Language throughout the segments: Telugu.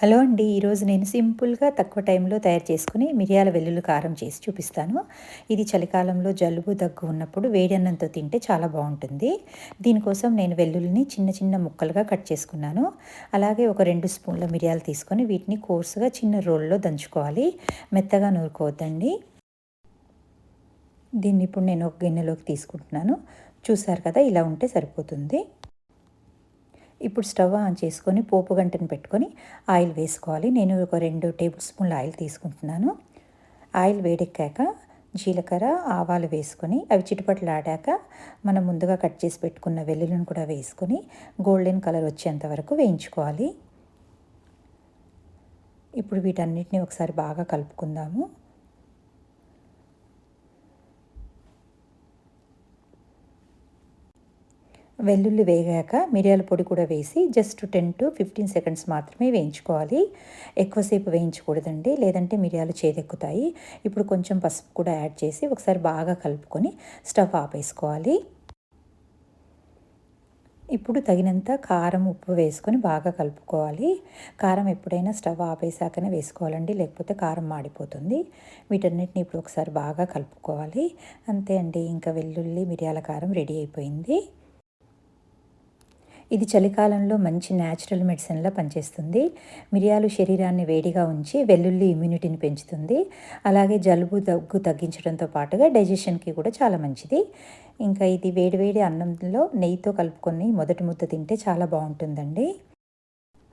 హలో అండి ఈరోజు నేను సింపుల్గా తక్కువ టైంలో తయారు చేసుకుని మిరియాల వెల్లుల్లి కారం చేసి చూపిస్తాను. ఇది చలికాలంలో జలుబు దగ్గు ఉన్నప్పుడు వేడి అన్నంతో తింటే చాలా బాగుంటుంది. దీనికోసం నేను వెల్లుల్లిని చిన్న చిన్న ముక్కలుగా కట్ చేసుకున్నాను. అలాగే ఒక రెండు స్పూన్ల మిరియాలు తీసుకొని వీటిని కోర్సుగా చిన్న రోల్లో దంచుకోవాలి. మెత్తగా నూరుకోవద్దండి. దీన్ని ఇప్పుడు నేను ఒక గిన్నెలోకి తీసుకుంటున్నాను. చూసారు కదా ఇలా ఉంటే సరిపోతుంది. ఇప్పుడు స్టవ్ ఆన్ చేసుకొని పోపు గంటను పెట్టుకొని ఆయిల్ వేసుకోవాలి. నేను ఒక రెండు టేబుల్ స్పూన్ల ఆయిల్ తీసుకుంటున్నాను. ఆయిల్ వేడెక్కాక జీలకర్ర ఆవాలు వేసుకొని అవి చిటుపట్లాడాక మనం ముందుగా కట్ చేసి పెట్టుకున్న వెల్లుల్లిని కూడా వేసుకొని గోల్డెన్ కలర్ వచ్చేంత వరకు వేయించుకోవాలి. ఇప్పుడు వీటన్నిటిని ఒకసారి బాగా కలుపుకుందాము. వెల్లుల్లి వేగాక మిరియాల పొడి కూడా వేసి just ten to fifteen seconds మాత్రమే వేయించుకోవాలి. ఎక్కువసేపు వేయించకూడదండి లేదంటే మిరియాలు చేదెక్కుతాయి. ఇప్పుడు కొంచెం పసుపు కూడా యాడ్ చేసి ఒకసారి బాగా కలుపుకొని స్టవ్ ఆపేసుకోవాలి. ఇప్పుడు తగినంత కారం ఉప్పు వేసుకొని బాగా కలుపుకోవాలి. కారం ఎప్పుడైనా స్టవ్ ఆపేసాకనే వేసుకోవాలండి లేకపోతే కారం మాడిపోతుంది. వీటన్నిటిని ఇప్పుడు ఒకసారి బాగా కలుపుకోవాలి. అంతే అండి ఇంకా వెల్లుల్లి మిరియాల కారం రెడీ అయిపోయింది. ఇది చలికాలంలో మంచి న్యాచురల్ మెడిసిన్లా పనిచేస్తుంది. మిరియాలు శరీరాన్ని వేడిగా ఉంచి వెల్లుల్లి ఇమ్యూనిటీని పెంచుతుంది. అలాగే జలుబు దగ్గు తగ్గించడంతో పాటుగా డైజెషన్కి కూడా చాలా మంచిది. ఇంకా ఇది వేడివేడి అన్నంలో నెయ్యితో కలుపుకొని మొదటి ముద్ద తింటే చాలా బాగుంటుందండి.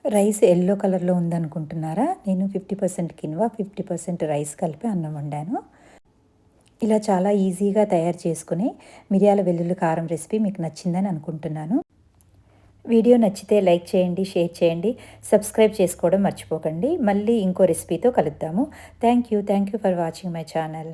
రైస్ ఎల్లో కలర్లో ఉందనుకుంటున్నారా? నేను fifty percent quinoa fifty percent rice కలిపి అన్నం వండాను. ఇలా చాలా ఈజీగా తయారు చేసుకుని మిరియాల వెల్లుల్లి కారం రెసిపీ మీకు నచ్చిందని అనుకుంటున్నాను. వీడియో నచ్చితే లైక్ చేయండి షేర్ చేయండి సబ్స్క్రైబ్ చేసుకోవడం మర్చిపోకండి. మళ్ళీ ఇంకో రెసిపీతో కలుద్దాము. Thank you thank you for watching my channel